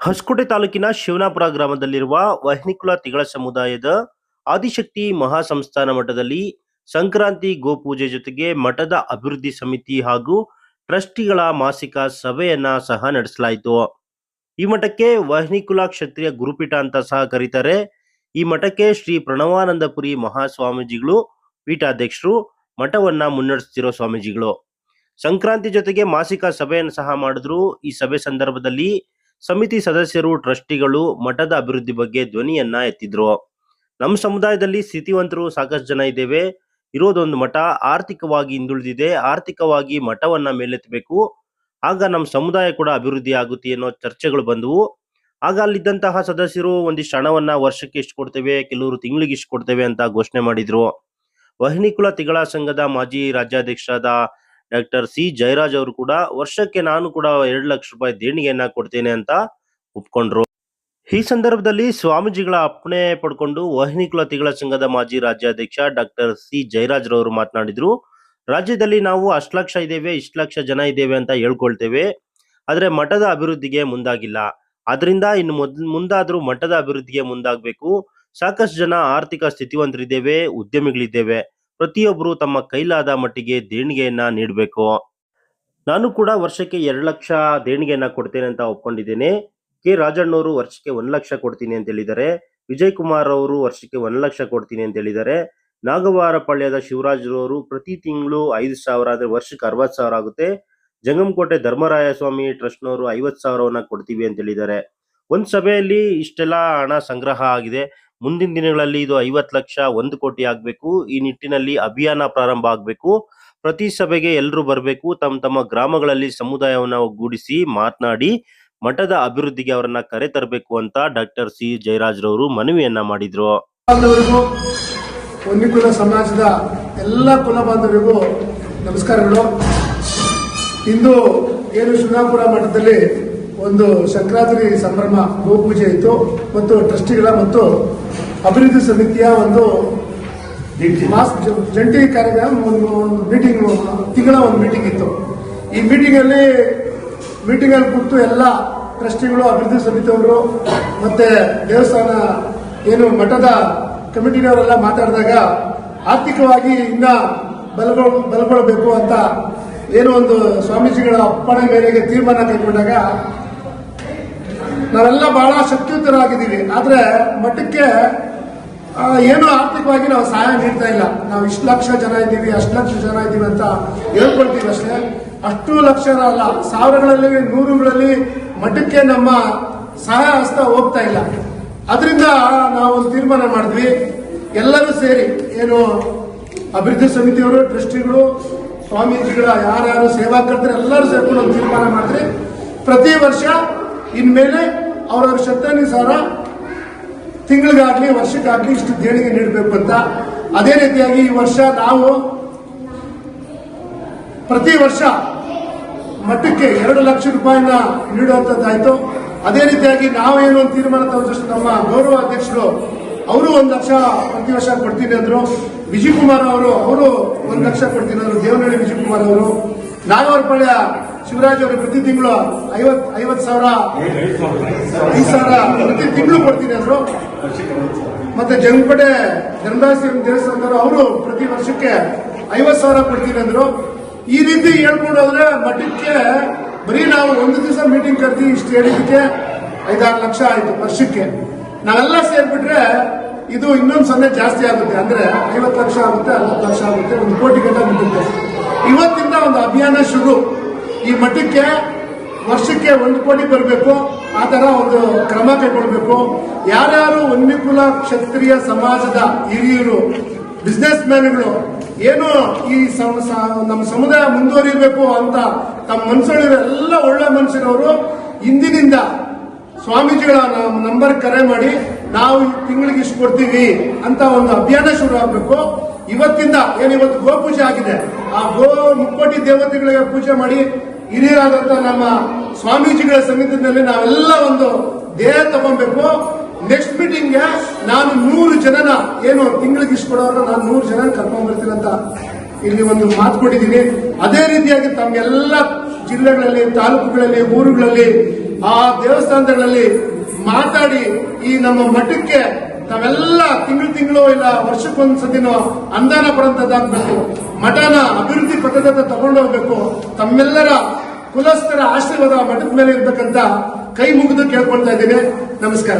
ಹೊಸಕೋಟೆ ತಾಲೂಕಿನ ಶಿವನಾಪುರ ಗ್ರಾಮದಲ್ಲಿರುವ ವಹ್ನಿಕುಲ ತಿಗಳ ಸಮುದಾಯದ ಆದಿಶಕ್ತಿ ಮಹಾಸಂಸ್ಥಾನ ಮಠದಲ್ಲಿ ಸಂಕ್ರಾಂತಿ ಗೋಪೂಜೆ ಜೊತೆಗೆ ಮಠದ ಅಭಿವೃದ್ಧಿ ಸಮಿತಿ ಹಾಗೂ ಟ್ರಸ್ಟಿಗಳ ಮಾಸಿಕ ಸಭೆಯನ್ನ ಸಹ ನಡೆಸಲಾಯಿತು. ಈ ಮಠಕ್ಕೆ ವಹ್ನಿಕುಲ ಕ್ಷತ್ರಿಯ ಗುರುಪೀಠ ಅಂತ ಸಹ ಕರೀತಾರೆ. ಈ ಮಠಕ್ಕೆ ಶ್ರೀ ಪ್ರಣವಾನಂದಪುರಿ ಮಹಾಸ್ವಾಮೀಜಿಗಳು ಪೀಠಾಧ್ಯಕ್ಷರು, ಮಠವನ್ನ ಮುನ್ನಡೆಸ್ತಿರೋ ಸ್ವಾಮೀಜಿಗಳು. ಸಂಕ್ರಾಂತಿ ಜೊತೆಗೆ ಮಾಸಿಕ ಸಭೆಯನ್ನು ಸಹ ಮಾಡಿದ್ರು. ಈ ಸಭೆ ಸಂದರ್ಭದಲ್ಲಿ ಸಮಿತಿ ಸದಸ್ಯರು, ಟ್ರಸ್ಟಿಗಳು, ಮಠದ ಅಭಿವೃದ್ಧಿ ಬಗ್ಗೆ ಧ್ವನಿಯನ್ನ ಎತ್ತಿದ್ರು. ನಮ್ಮ ಸಮುದಾಯದಲ್ಲಿ ಸ್ಥಿತಿವಂತರು ಸಾಕಷ್ಟು ಜನ ಇದ್ದೇವೆ. ಇರೋದೊಂದು ಮಠ, ಆರ್ಥಿಕವಾಗಿ ಹಿಂದುಳಿದಿದೆ. ಆರ್ಥಿಕವಾಗಿ ಮಠವನ್ನ ಮೇಲೆತ್ತಬೇಕು. ಆಗ ನಮ್ಮ ಸಮುದಾಯ ಕೂಡ ಅಭಿವೃದ್ಧಿ ಆಗುತ್ತೆ ಅನ್ನೋ ಚರ್ಚೆಗಳು ಬಂದವು. ಆಗ ಅಲ್ಲಿದ್ದಂತಹ ಸದಸ್ಯರು ಒಂದಿಷ್ಟು ಹಣವನ್ನ ವರ್ಷಕ್ಕೆ ಇಷ್ಟು ಕೊಡ್ತೇವೆ, ಕೆಲವರು ತಿಂಗಳಿಗೆ ಇಷ್ಟು ಕೊಡ್ತೇವೆ ಅಂತ ಘೋಷಣೆ ಮಾಡಿದ್ರು. ವಹಿನಿಕುಲ ತಿಗಳ ಸಂಘದ ಮಾಜಿ ರಾಜ್ಯಾಧ್ಯಕ್ಷರಾದ ಡಾಕ್ಟರ್ ಸಿ ಜಯರಾಜ್ ಅವರು ಕೂಡ ವರ್ಷಕ್ಕೆ ನಾನು ಕೂಡ ಎರಡು ಲಕ್ಷ ರೂಪಾಯಿ ದೇಣಿಗೆಯನ್ನ ಕೊಡ್ತೇನೆ ಅಂತ ಒಪ್ಕೊಂಡ್ರು. ಈ ಸಂದರ್ಭದಲ್ಲಿ ಸ್ವಾಮೀಜಿಗಳ ಅಪ್ಪಣೆ ಪಡ್ಕೊಂಡು ವಹಿನಿಕುಲ ತಿಗಳ ಸಂಘದ ಮಾಜಿ ರಾಜ್ಯಾಧ್ಯಕ್ಷ ಡಾಕ್ಟರ್ ಸಿ ಜಯರಾಜ್ ರವರು ಮಾತನಾಡಿದ್ರು, ರಾಜ್ಯದಲ್ಲಿ ನಾವು ಅಷ್ಟು ಲಕ್ಷ ಇದ್ದೇವೆ, ಇಷ್ಟು ಲಕ್ಷ ಜನ ಇದ್ದೇವೆ ಅಂತ ಹೇಳ್ಕೊಳ್ತೇವೆ, ಆದ್ರೆ ಮಠದ ಅಭಿವೃದ್ಧಿಗೆ ಮುಂದಾಗಿಲ್ಲ. ಅದರಿಂದ ಇನ್ನು ಮೊದ್, ಮುಂದಾದ್ರೂ ಮಠದ ಅಭಿವೃದ್ಧಿಗೆ ಮುಂದಾಗಬೇಕು. ಸಾಕಷ್ಟು ಜನ ಆರ್ಥಿಕ ಸ್ಥಿತಿವಂತರಿದ್ದೇವೆ, ಉದ್ಯಮಿಗಳಿದ್ದೇವೆ. ಪ್ರತಿಯೊಬ್ಬರು ತಮ್ಮ ಕೈಲಾದ ಮಟ್ಟಿಗೆ ದೇಣಿಗೆಯನ್ನ ನೀಡಬೇಕು. ನಾನು ಕೂಡ ವರ್ಷಕ್ಕೆ ಎರಡು ಲಕ್ಷ ದೇಣಿಗೆಯನ್ನ ಕೊಡ್ತೇನೆ ಅಂತ ಒಪ್ಕೊಂಡಿದ್ದೇನೆ. ಕೆ ರಾಜಣ್ಣವರು ವರ್ಷಕ್ಕೆ ಒಂದು ಲಕ್ಷ ಕೊಡ್ತೀನಿ ಅಂತ ಹೇಳಿದ್ದಾರೆ. ವಿಜಯ್ ಕುಮಾರ್ ಅವರು ವರ್ಷಕ್ಕೆ ಒಂದು ಲಕ್ಷ ಕೊಡ್ತೀನಿ ಅಂತ ಹೇಳಿದ್ದಾರೆ. ನಾಗವಾರಪಾಳ್ಯದ ಶಿವರಾಜ್ರವರು ಪ್ರತಿ ತಿಂಗಳು ಐದು ಸಾವಿರ ಅಂದ್ರೆ ವರ್ಷಕ್ಕೆ ಅರವತ್ತು ಸಾವಿರ ಆಗುತ್ತೆ. ಜಂಗಮಕೋಟೆ ಧರ್ಮರಾಯ ಸ್ವಾಮಿ ಟ್ರಸ್ಟ್ನವರು ಐವತ್ತು ಸಾವಿರವನ್ನ ಕೊಡ್ತೀವಿ ಅಂತ ಹೇಳಿದ್ದಾರೆ. ಒಂದು ಸಭೆಯಲ್ಲಿ ಇಷ್ಟೆಲ್ಲ ಹಣ ಸಂಗ್ರಹ ಆಗಿದೆ. ಮುಂದಿನ ದಿನಗಳಲ್ಲಿ ಇದು ಐವತ್ತು ಲಕ್ಷ ಒಂದು ಕೋಟಿ ಆಗಬೇಕು. ಈ ನಿಟ್ಟಿನಲ್ಲಿ ಅಭಿಯಾನ ಪ್ರಾರಂಭ ಆಗಬೇಕು. ಪ್ರತಿ ಸಭೆಗೆ ಎಲ್ಲರೂ ಬರಬೇಕು. ತಮ್ಮ ತಮ್ಮ ಗ್ರಾಮಗಳಲ್ಲಿ ಸಮುದಾಯವನ್ನು ಒಗ್ಗೂಡಿಸಿ ಮಾತನಾಡಿ, ಮಠದ ಅಭಿವೃದ್ಧಿಗೆ ಅವರನ್ನ ಕರೆ ತರಬೇಕು ಅಂತ ಡಾಕ್ಟರ್ ಸಿ ಜಯರಾಜ್ರವರು ಮನವಿಯನ್ನ ಮಾಡಿದ್ರು. ಕುಲ ಸಮಾಜದ ಎಲ್ಲ ಕುಲ ಬಾಂಧವರಿಗೂ ನಮಸ್ಕಾರಗಳು ಇಂದು ಏನು ಶಿವನಾಪುರ ಮಠದಲ್ಲಿ ಒಂದು ಸಂಕ್ರಾಂತಿ ಸಂಭ್ರಮ ಗೋಪೂಜೆ ಇತ್ತು. ಮತ್ತು ಟ್ರಸ್ಟಿಗಳ ಮತ್ತು ಅಭಿವೃದ್ಧಿ ಸಮಿತಿಯ ಒಂದು ಮಾಸ್ ಜಂಟಿ ಕಾರ್ಯಕ್ರಮ ಒಂದು ಒಂದು ಮೀಟಿಂಗ್ ತಿಂಗಳ ಒಂದು ಮೀಟಿಂಗ್ ಇತ್ತು. ಈ ಮೀಟಿಂಗ್ ಅಲ್ಲಿ ಮೀಟಿಂಗ್ ಅಲ್ಲಿ ಕೂತು ಎಲ್ಲ ಟ್ರಸ್ಟಿಗಳು ಅಭಿವೃದ್ಧಿ ಸಮಿತಿಯವರು ಮತ್ತೆ ದೇವಸ್ಥಾನ ಏನು ಮಠದ ಕಮಿಟಿನವರೆಲ್ಲ ಮಾತಾಡಿದಾಗ ಆರ್ಥಿಕವಾಗಿ ಇನ್ನ ಬಲಗೊಳ್ ಬಲಗೊಳ್ಳಬೇಕು ಅಂತ ಏನೋ ಒಂದು ಸ್ವಾಮೀಜಿಗಳ ಅಪ್ಪಣೆ ಮೇರೆಗೆ ತೀರ್ಮಾನ ಕೈಗೊಂಡಾಗ ನಾವೆಲ್ಲ ಬಹಳ ಶಕ್ತಿಯುತರಾಗಿದ್ದೀವಿ. ಆದ್ರೆ ಮಠಕ್ಕೆ ಏನು ಆರ್ಥಿಕವಾಗಿ ನಾವು ಸಹಾಯ ನೀಡ್ತಾ ಇಲ್ಲ. ನಾವು ಇಷ್ಟು ಲಕ್ಷ ಜನ ಇದ್ದೀವಿ, ಅಷ್ಟು ಲಕ್ಷ ಜನ ಇದ್ದೀವಿ ಅಂತ ಹೇಳ್ಕೊಳ್ತೀವಿ ಅಷ್ಟೇ. ಅಷ್ಟು ಲಕ್ಷ ಅಲ್ಲ, ಸಾವಿರಗಳಲ್ಲಿ, ನೂರುಗಳಲ್ಲಿ ಮಠಕ್ಕೆ ನಮ್ಮ ಸಹಾಯ ಹಸ್ತ ಹೋಗ್ತಾ ಇಲ್ಲ. ಅದರಿಂದ ನಾವು ತೀರ್ಮಾನ ಮಾಡಿದ್ವಿ. ಎಲ್ಲರೂ ಸೇರಿ, ಏನು ಅಭಿವೃದ್ಧಿ ಸಮಿತಿಯವರು, ಟ್ರಸ್ಟಿಗಳು, ಸ್ವಾಮೀಜಿಗಳ, ಯಾರ್ಯಾರು ಸೇವಾಕರ್ತರು ಎಲ್ಲರೂ ಸೇರ್ಕೊಂಡು ಒಂದು ತೀರ್ಮಾನ ಮಾಡಿದ್ರಿ. ಪ್ರತಿ ವರ್ಷ ಇನ್ಮೇಲೆ ಅವರವ್ರ ಶಕ್ತಾನುಸಾರ ತಿಂಗಳಿಗಾಗ್ಲಿ, ವರ್ಷಕ್ಕಾಗ್ಲಿ ಇಷ್ಟು ದೇಣಿಗೆ ನೀಡಬೇಕು ಅಂತ ಅದೇ ರೀತಿಯಾಗಿ ಈ ವರ್ಷ ನಾವು ಪ್ರತಿ ವರ್ಷ ಮಠಕ್ಕೆ ಎರಡು ಲಕ್ಷ ರೂಪಾಯಿನ ನೀಡುವಂತದ್ದಾಯ್ತು ಅದೇ ರೀತಿಯಾಗಿ ನಾವೇನು ಒಂದು ತೀರ್ಮಾನ ತಗೊಂಡಷ್ಟು ನಮ್ಮ ಗೌರವ ಅಧ್ಯಕ್ಷರು ಅವರು ಒಂದು ಲಕ್ಷ ಪ್ರತಿ ವರ್ಷ ಕೊಡ್ತೀನಿ ಅಂದ್ರು. ವಿಜಯ್ ಕುಮಾರ್ ಅವರು ಅವರು ಒಂದು ಲಕ್ಷ ಕೊಡ್ತೀನಿ ಅಂದ್ರು. ದೇವನಹಳ್ಳಿ ವಿಜಯ್ ಕುಮಾರ್ ಅವರು. ನಾಗವರಪಾಳ್ಯ ಶಿವರಾಜ್ ಅವರು ಪ್ರತಿ ತಿಂಗಳು ಐವತ್ ಐವತ್ ಸಾವಿರ. ಐದು ಸಾವಿರ ಪ್ರತಿ ತಿಂಗಳು ಕೊಡ್ತೀನಿ ಅಂದ್ರು. ಮತ್ತೆ ಜಂಗಪಡೆ ಧರ್ಮದಾಸಿ ದೇವಸ್ಥಾನದವರು ಅವರು ಪ್ರತಿ ವರ್ಷಕ್ಕೆ ಐವತ್ ಸಾವಿರ ಕೊಡ್ತೀನಿ ಅಂದ್ರು. ಈ ರೀತಿ ಹೇಳ್ಕೊಂಡು ಹೋದ್ರೆ ಮಠಕ್ಕೆ ಬರೀ ನಾವು ಒಂದು ದಿವಸ ಮೀಟಿಂಗ್ ಕರ್ತೀವಿ ಇಷ್ಟು ಹೇಳಿದ್ದಕ್ಕೆ ಐದಾರು ಲಕ್ಷ ಆಯ್ತು ವರ್ಷಕ್ಕೆ. ನಾವೆಲ್ಲ ಸೇರ್ಬಿಟ್ರೆ ಇದು ಇನ್ನೊಂದು ಸೊನ್ನೆ ಜಾಸ್ತಿ ಆಗುತ್ತೆ. ಅಂದ್ರೆ ಐವತ್ತು ಲಕ್ಷ ಆಗುತ್ತೆ, ಅರವತ್ತು ಲಕ್ಷ ಆಗುತ್ತೆ, ಒಂದು ಕೋಟಿ ಗಂಟೆ ಮುಟ್ಟುತ್ತೆ ಇವತ್ತಿಂದ ಒಂದು ಅಭಿಯಾನ ಶುರು. ಈ ಮಠಕ್ಕೆ ವರ್ಷಕ್ಕೆ ಒಂದು ಕೋಟಿ ಬರಬೇಕು. ಆ ಥರ ಒಂದು ಕ್ರಮ ಕೈಗೊಳ್ಬೇಕು. ಯಾರ್ಯಾರು ಉನ್ನಿಕುಲ ಕ್ಷತ್ರಿಯ ಸಮಾಜದ ಹಿರಿಯರು ಬಿಸ್ನೆಸ್ ಮ್ಯಾನ್ಗಳು ಏನು ಈ ನಮ್ಮ ಸಮುದಾಯ ಮುಂದುವರಿಬೇಕು ಅಂತ ತಮ್ಮ ಮನಸ್ಸಲ್ಲಿರೋ ಎಲ್ಲ ಒಳ್ಳೆ ಮನುಷ್ಯರವರು ಇಂದಿನಿಂದ ಸ್ವಾಮೀಜಿಗಳ ನಂಬರ್ ಕರೆ ಮಾಡಿ, ನಾವು ತಿಂಗಳಿಗೆ ಇಷ್ಟು ಕೊಡ್ತೀವಿ ಅಂತ ಒಂದು ಅಭಿಯಾನ ಶುರು ಆಗಬೇಕು. ಇವತ್ತಿಂದ ಏನು ಇವತ್ತು ಗೋಪೂಜೆ ಆಗಿದೆ? ಆ ಗೋ ಮುಕ್ಕೋಟಿ ದೇವತೆಗಳಿಗೆ ಪೂಜೆ ಮಾಡಿ ಹಿರಿಯರಾದಂತ ನಮ್ಮ ಸ್ವಾಮೀಜಿಗಳ ಸಮಿತಿನಲ್ಲಿ ನಾವೆಲ್ಲ ಒಂದು ದೇಹ ತಗೊಬೇಕು. ನೆಕ್ಸ್ಟ್ ಮೀಟಿಂಗ್ಗೆ ನಾನು ನೂರು ಜನನ, ಏನು ತಿಂಗಳಿಗೆ ಇಷ್ಟು ಕೊಡೋರು ನಾನು ನೂರು ಜನ ಕರ್ಕೊಂಡ್ ಬರ್ತೀನಿ ಅಂತ ಇಲ್ಲಿ ಒಂದು ಮಾತು ಕೊಟ್ಟಿದ್ದೀನಿ. ಅದೇ ರೀತಿಯಾಗಿ ತಮ್ಮೆಲ್ಲ ಜಿಲ್ಲೆಗಳಲ್ಲಿ, ತಾಲೂಕುಗಳಲ್ಲಿ, ಊರುಗಳಲ್ಲಿ, ಆ ದೇವಸ್ಥಾನಗಳಲ್ಲಿ ಮಾತಾಡಿ ಈ ನಮ್ಮ ಮಠಕ್ಕೆ ನಾವೆಲ್ಲ ತಿಂಗಳು ತಿಂಗಳು ಇಲ್ಲ ವರ್ಷಕ್ಕೊಂದ್ಸತಿನೋ ಅನುದಾನ ಕೊಡುವಂತದ್ದಾಗಬೇಕು ಮಠನ ಅಭಿವೃದ್ಧಿ ಪಡೆದಂತ ತಗೊಂಡು ಹೋಗ್ಬೇಕು, ತಮ್ಮೆಲ್ಲರ ಕುಲಸ್ಥರ ಆಶೀರ್ವಾದ ಮಠದ ಮೇಲೆ ಇರ್ಬೇಕಂತ ಕೈ ಮುಗಿದು ಕೇಳ್ಕೊಳ್ತಾ ಇದ್ದೇನೆ. ನಮಸ್ಕಾರ.